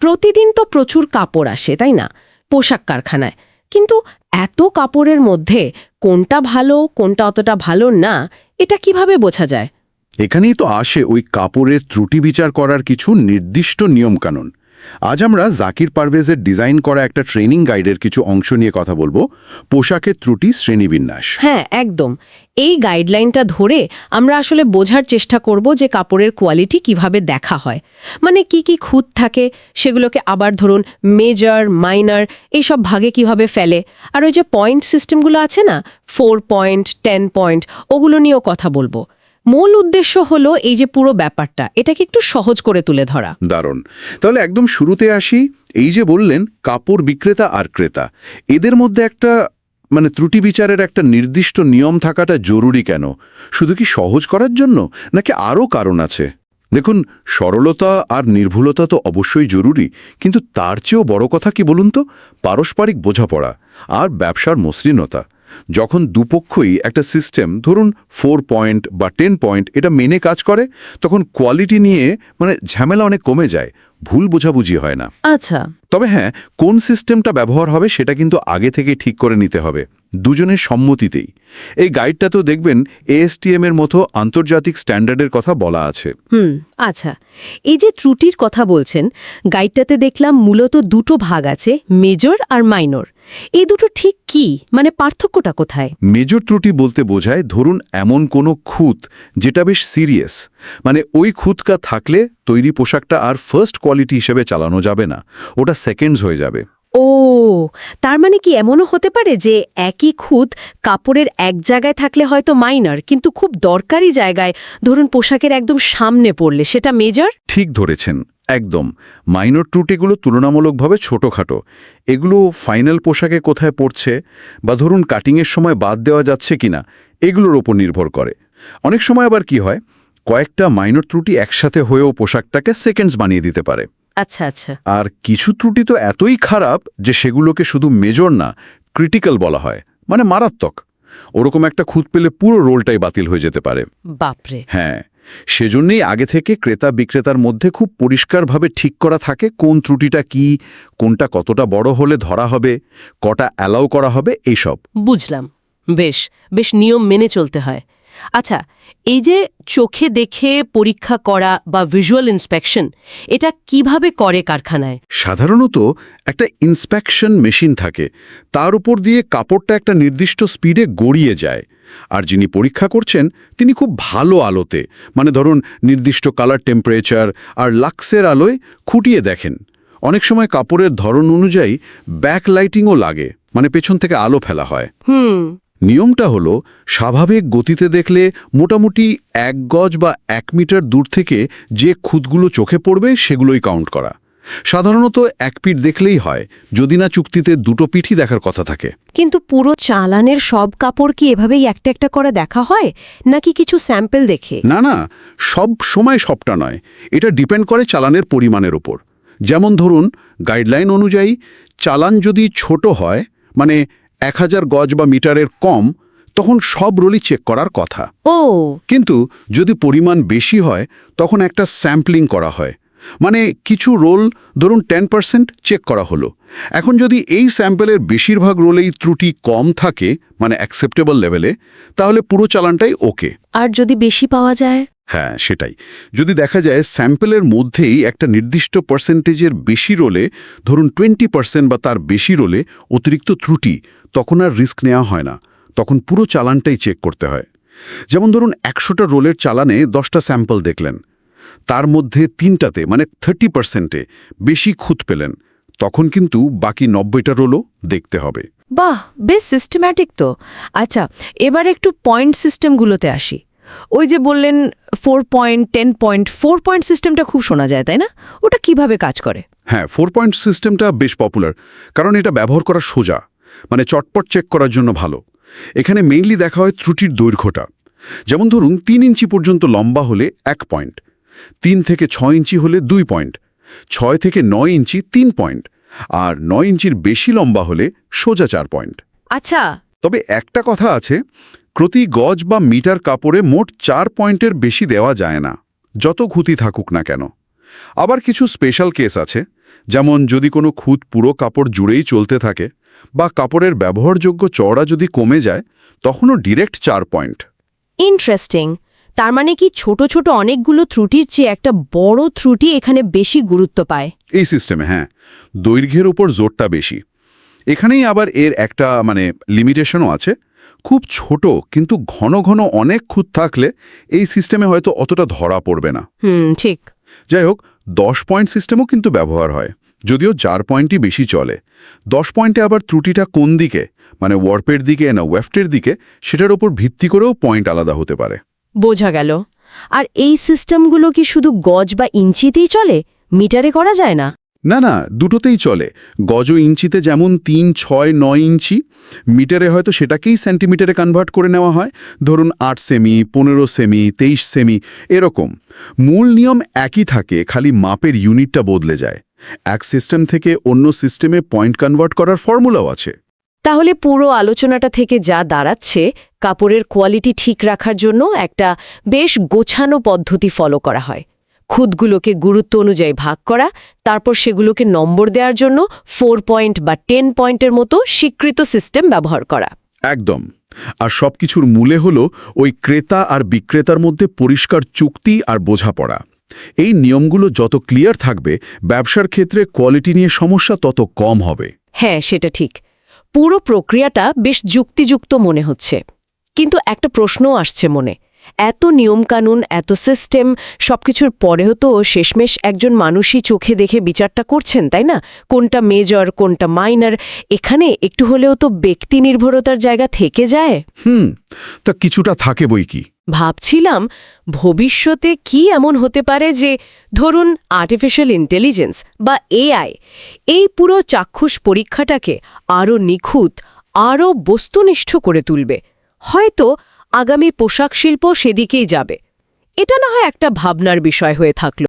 প্রতিদিন তো প্রচুর কাপড় আসে, তাই না? পোশাক কারখানায়। কিন্তু এত কাপড়ের মধ্যে কোনটা ভালো, কোনটা অতটা ভালো না, এটা কীভাবে বোঝা যায়? এখানেই তো আসে ওই কাপড়ের ত্রুটি বিচার করার কিছু নির্দিষ্ট নিয়মকানুন। আজ আমরা জাকির পারভেজের ডিজাইন করা একটা ট্রেনিং গাইডের কিছু অংশ নিয়ে কথা বলব। পোশাকের ত্রুটি, শ্রেণীবিন্যাস। হ্যাঁ একদম। এই গাইডলাইনটা ধরে আমরা আসলে বোঝার চেষ্টা করব যে কাপড়ের কোয়ালিটি কীভাবে দেখা হয়। মানে কি কি খুঁত থাকে, সেগুলোকে আবার ধরুন মেজর মাইনার এইসব ভাগে কীভাবে ফেলে। আর ওই যে পয়েন্ট সিস্টেমগুলো আছে না ফোর পয়েন্ট টেন পয়েন্ট ওগুলো নিয়েও কথা বলব। মূল উদ্দেশ্য হলো এই যে পুরো ব্যাপারটা, এটাকে একটু সহজ করে তুলে ধরা। দারুণ। তাহলে একদম শুরুতে আসি, এই যে বললেন, কাপড় বিক্রেতা আর ক্রেতা। এদের মধ্যে একটা মানে ত্রুটি বিচারের একটা নির্দিষ্ট নিয়ম থাকাটা জরুরি কেন? শুধু কি সহজ করার জন্য, নাকি আরও কারণ আছে? দেখুন, সরলতা আর নির্ভুলতা তো অবশ্যই জরুরি, কিন্তু তার চেয়েও বড় কথা কি বলুন তো? পারস্পরিক বোঝাপড়া আর ব্যবসার মসৃণতা। যখন দুপক্ষই একটা সিস্টেম ধরুন ফোর পয়েন্ট বা টেন পয়েন্ট এটা মেনে কাজ করে তখন কোয়ালিটি নিয়ে মানে ঝামেলা অনেক কমে যায় ভুল বোঝাবুঝি হয় না। আচ্ছা। তবে হ্যাঁ কোন সিস্টেমটা ব্যবহার হবে সেটা কিন্তু আগে থেকে ঠিক করে নিতে হবে। দুজনের সম্মতিতেই। এই গাইডটা তো দেখবেন এএসটিএম এর মতো আন্তর্জাতিক স্ট্যান্ডার্ডের কথা বলা আছে। হুম আচ্ছা। এই যে ত্রুটির কথা বলছেন গাইডটাতে দেখলাম মূলত দুটো ভাগ আছে মেজর আর মাইনর এই দুটো ঠিক কি? মানে পার্থক্যটা কোথায়? মেজর ত্রুটি বলতে বোঝায় ধরুন এমন কোনো খুঁত যেটা বেশ সিরিয়াস মানে ওই খুঁতকা থাকলে তৈরি পোশাকটা আর ফার্স্ট কোয়ালিটি হিসেবে চালানো যাবে না ওটা সেকেন্ডস হয়ে যাবে। ও, তার মানে কি এমনও হতে পারে যে একই খুঁত কাপড়ের এক জায়গায় থাকলে হয়তো মাইনার, কিন্তু খুব দরকারি জায়গায় ধরুন পোশাকের একদম সামনে পড়লে, সেটা মেজর? ঠিক ধরেছেন, একদম। মাইনর ত্রুটিগুলো তুলনামূলকভাবে ছোটোখাটো। এগুলো ফাইনাল পোশাকে কোথায় পড়ছে বা ধরুন কাটিংয়ের সময় বাদ দেওয়া যাচ্ছে কিনা, এগুলোর ওপর নির্ভর করে। অনেক সময় আবার কি হয়, কয়েকটা মাইনর ত্রুটি একসাথে হয়েও পোশাকটাকে সেকেন্ডস বানিয়ে দিতে পারে। আচ্ছা আচ্ছা। আর কিছু ত্রুটি তো এতই খারাপ যে সেগুলোকে শুধু মেজর না ক্রিটিক্যাল বলা হয় মানে মারাত্মক। ওরকম একটা খুঁত পেলে পুরো রোলটাই বাতিল হয়ে যেতে পারে। বাপরে। হ্যাঁ সেজন্যই আগে থেকে ক্রেতা বিক্রেতার মধ্যে খুব পরিষ্কারভাবে ঠিক করা থাকে কোন ত্রুটিটা কি কোনটা কতটা বড় হলে ধরা হবে কটা অ্যালাউ করা হবে এইসব। বুঝলাম। বেশ বেশ নিয়ম মেনে চলতে হয়। আচ্ছা এই যে চোখে দেখে পরীক্ষা করা বা ভিজুয়াল ইন্সপেকশন এটা কীভাবে করে কারখানায়? সাধারণত একটা ইন্সপেকশন মেশিন থাকে তার উপর দিয়ে কাপড়টা একটা নির্দিষ্ট স্পিডে গড়িয়ে যায়। আর যিনি পরীক্ষা করছেন তিনি খুব ভালো আলোতে মানে ধরুন নির্দিষ্ট কালার টেম্পারেচার আর লাক্সের আলোয় খুঁটিয়ে দেখেন। অনেক সময় কাপড়ের ধরন অনুযায়ী ব্যাক লাইটিংও লাগে মানে পেছন থেকে আলো ফেলা হয়। হুম নিয়মটা হলো স্বাভাবিক গতিতে দেখলে মোটামুটি এক গজ বা এক মিটার দূর থেকে যে খুঁতগুলো চোখে পড়বে সেগুলোই কাউন্ট করা। সাধারণত এক পিঠ দেখলেই হয় যদি না চুক্তিতে দুটো পিঠই দেখার কথা থাকে। কিন্তু পুরো চালানের সব কাপড় কি এভাবেই একটা একটা করে দেখা হয় নাকি কিছু স্যাম্পেল দেখে? না না সব সময় সবটা নয়। এটা ডিপেন্ড করে চালানের পরিমাণের ওপর যেমন ধরুন গাইডলাইন অনুযায়ী চালান যদি ছোট হয় মানে এক হাজার গজ বা মিটারের কম তখন সব রোলই চেক করার কথা। ও। কিন্তু যদি পরিমাণ বেশি হয় তখন একটা স্যাম্পলিং করা হয়। মানে কিছু রোল ধরুন টেন পার্সেন্ট চেক করা হলো। এখন যদি এই স্যাম্পেলের বেশিরভাগ রোলেই ত্রুটি কম থাকে মানে অ্যাকসেপ্টেবল লেভেলে তাহলে পুরো চালানটাই ওকে আর যদি বেশি পাওয়া যায়? হ্যাঁ সেটাই। যদি দেখা যায় স্যাম্পেলের মধ্যেই একটা নির্দিষ্ট পার্সেন্টেজের বেশি রোলে ধরুন টোয়েন্টি পার্সেন্ট বা তার বেশি রোলে অতিরিক্ত ত্রুটি তখন আর রিস্ক নেওয়া হয় না। তখন পুরো চালানটাই চেক করতে হয়। যেমন ধরুন একশোটা রোলের চালানে দশটা স্যাম্পল দেখলেন। তার মধ্যে তিনটাতে মানে থার্টি পার্সেন্টে বেশি খুঁত পেলেন। তখন কিন্তু বাকি নব্বইটা রোলও দেখতে হবে। বাহ বেশ সিস্টেম্যাটিক তো। আচ্ছা এবার একটু পয়েন্ট সিস্টেমগুলোতে আসি। ওই যে বললেন four point ten point four point সিস্টেমটা খুব শোনা যায় তাই না? ওটা কীভাবে কাজ করে? হ্যাঁ ফোর পয়েন্ট সিস্টেমটা বেশ পপুলার কারণ এটা ব্যবহার করা সোজা মানে চটপট চেক করার জন্য ভালো। এখানে মেইনলি দেখা হয় ত্রুটির দৈর্ঘ্যটা। যেমন ধরুন তিন ইঞ্চি পর্যন্ত লম্বা হলে এক পয়েন্ট তিন থেকে ছয় ইঞ্চি হলে দুই পয়েন্ট ছয় থেকে নয় ইঞ্চি তিন পয়েন্ট আর নয় ইঞ্চির বেশি লম্বা হলে সোজা চার পয়েন্ট। আচ্ছা। তবে একটা কথা আছে প্রতি গজ বা মিটার কাপড়ে মোট চার পয়েন্টের বেশি দেওয়া যায় না যত ক্ষতি থাকুক না কেন। আবার কিছু স্পেশাল কেস আছে যেমন যদি কোনো খুঁত পুরো কাপড় জুড়েই চলতে থাকে বা কাপড়ের ব্যবহারযোগ্য চওড়া যদি কমে যায় তখনও ডিরেক্ট চার পয়েন্ট। ইন্টারেস্টিং তার মানে কি ছোট ছোট অনেকগুলো ত্রুটির চেয়ে একটা বড় ত্রুটি এখানে বেশি গুরুত্ব পায়? এই সিস্টেমে হ্যাঁ। দৈর্ঘ্যের উপর জোরটা বেশি। এখানেই আবার এর একটা মানে লিমিটেশনও আছে। খুব ছোট কিন্তু ঘন ঘন অনেক খুঁত থাকলে এই সিস্টেমে হয়তো অতটা ধরা পড়বে না। হুম ঠিক। যাই হোক দশ পয়েন্ট সিস্টেমও কিন্তু ব্যবহার হয়। যদিও চার পয়েন্টই বেশি চলে। দশ পয়েন্টে আবার ত্রুটিটা কোন দিকে? মানে ওয়ার্পের দিকে না ওয়েফটের দিকে? সেটার ওপর ভিত্তি করেও পয়েন্ট আলাদা হতে পারে। বোঝা গেল। আর এই সিস্টেমগুলো কি শুধু গজ বা ইঞ্চিতেই চলে? মিটারে করা যায় না। না না দুটোতেই চলে। গজ ইঞ্চিতে যেমন তিন ছয় নয় ইঞ্চি মিটারে হয়তো সেটাকেই সেন্টিমিটারে কনভার্ট করে নেওয়া হয়। ধরুন আট সেমি পনেরো সেমি তেইশ সেমি এরকম। মূল নিয়ম একই থাকে খালি মাপের ইউনিটটা বদলে যায়। এক সিস্টেম থেকে অন্য সিস্টেমে পয়েন্ট কনভার্ট করার ফর্মুলাও আছে। তাহলে পুরো আলোচনাটা থেকে যা দাঁড়াচ্ছে কাপড়ের কোয়ালিটি ঠিক রাখার জন্য একটা বেশ গোছানো পদ্ধতি ফলো করা হয়। খুদগুলোকে গুরুত্ব অনুযায়ী ভাগ করা তারপর সেগুলোকে নম্বর দেওয়ার জন্য ফোর পয়েন্ট বা টেন পয়েন্টের মতো স্বীকৃত সিস্টেম ব্যবহার করা। একদম। আর সবকিছুর মূলে হল ওই ক্রেতা আর বিক্রেতার মধ্যে পরিষ্কার চুক্তি আর বোঝাপড়া। এই নিয়মগুলো যত ক্লিয়ার থাকবে ব্যবসার ক্ষেত্রে কোয়ালিটি নিয়ে সমস্যা তত কম হবে। হ্যাঁ সেটা ঠিক। পুরো প্রক্রিয়াটা বেশ যুক্তিযুক্ত মনে হচ্ছে। কিন্তু একটা প্রশ্ন আসছে মনে। এত নিয়মকানুন এত সিস্টেম সবকিছুর পরেও তো শেষমেশ একজন মানুষই চোখে দেখে বিচারটা করছেন তাই না? কোনটা মেজর কোনটা মাইনার এখানে একটু হলেও তো ব্যক্তি নির্ভরতার জায়গা থেকে যায়। হুম তা কিছুটা থাকে বই কি? ভাবছিলাম ভবিষ্যতে কি এমন হতে পারে যে ধরুন আর্টিফিশিয়াল ইন্টেলিজেন্স বা এআই এই পুরো চাক্ষুষ পরীক্ষাটাকে আরও নিখুঁত আরও বস্তুনিষ্ঠ করে তুলবে। হয়তো আগামী পোশাক শিল্প সেদিকেই যাবে। এটা না হয় একটা ভাবনার বিষয় হয়ে থাকল।